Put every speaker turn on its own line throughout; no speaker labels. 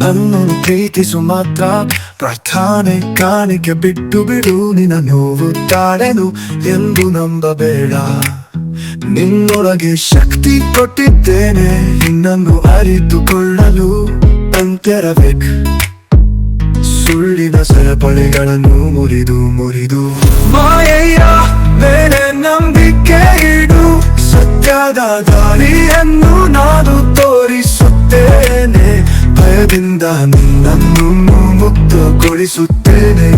ನನ್ನನ್ನು ಪ್ರೀತಿಸು ಮಾತ್ರ. ಪ್ರಾರ್ಥನೆ ಕಾಣಿಕೆ ಬಿಟ್ಟು ಬಿಡು, ನಿನ್ನ ನೋವು ತಾಳೆನು ಎಂದು ನಂಬಬೇಡ. ನಿನ್ನೊಳಗೆ ಶಕ್ತಿ ಕೊಟ್ಟಿದ್ದೇನೆ, ನಿನ್ನನ್ನು ಅರಿತುಕೊಳ್ಳಲು ಅಂತೆರಬೇಕು. ಸುಳ್ಳಿನ ಸರಪಳಿಗಳನ್ನು ಮುರಿದು ಮುರಿದು. ಸತ್ಯದ ದಾರಿಯನ್ನು ನಾನು ತೋರಿಸುತ್ತೇನೆ. ಭಯದಿಂದ ನಿನ್ನನ್ನು ಮುಕ್ತಗೊಳಿಸುತ್ತೇನೆ.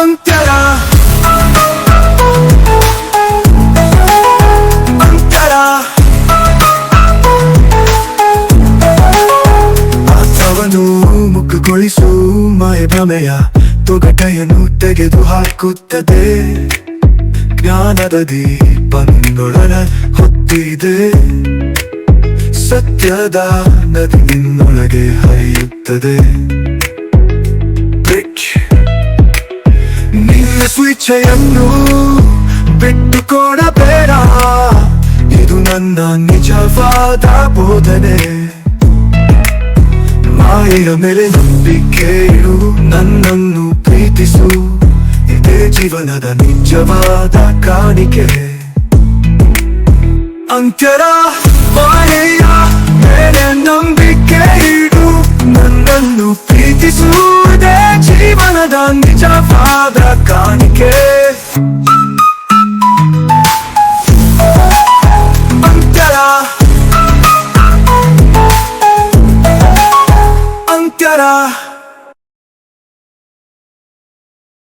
ಅಂತ್ಯರ ಅಂತ್ಯರ ಪಾತ್ರವನ್ನು ಮುಖಗೊಳಿಸು ಮಾಯ ಭ್ರಮೆಯ ತೊಗಟೆಯನ್ನು ತೆಗೆದು ಹಾಕುತ್ತದೆ ಜ್ಞಾನದ ದೀಪನ್ನೊಳನ ಹೊತ್ತಿದೆ. ಸತ್ಯದ ನದಿ ನಿನ್ನೊಳಗೆ ಹರಿಯುತ್ತದೆ. ನಿನ್ನ ಬಿಟ್ಟು ಕೊಡಬೇಡ ಇದು ನನ್ನ ನಿಜವಾದ ಬೋಧನೆ. ಮಾಯೆಯ ಮೇಲೆ ನಂಬಿಕೆ ಇಡು. ಇದೇ ಜೀವನದ ನಿಜವಾದ ಕಾಣಿಕೆ. ಅಂತ್ಯರ ಮಾಯೆಯ ಮೇಲೆ ನಂಬಿಕೆ ಇಡು. ನನ್ನನ್ನು ಪ್ರೀತಿಸುವುದೇ ಜೀವನದ ನಿಜವಾದ ಕಾಣಿಕೆ.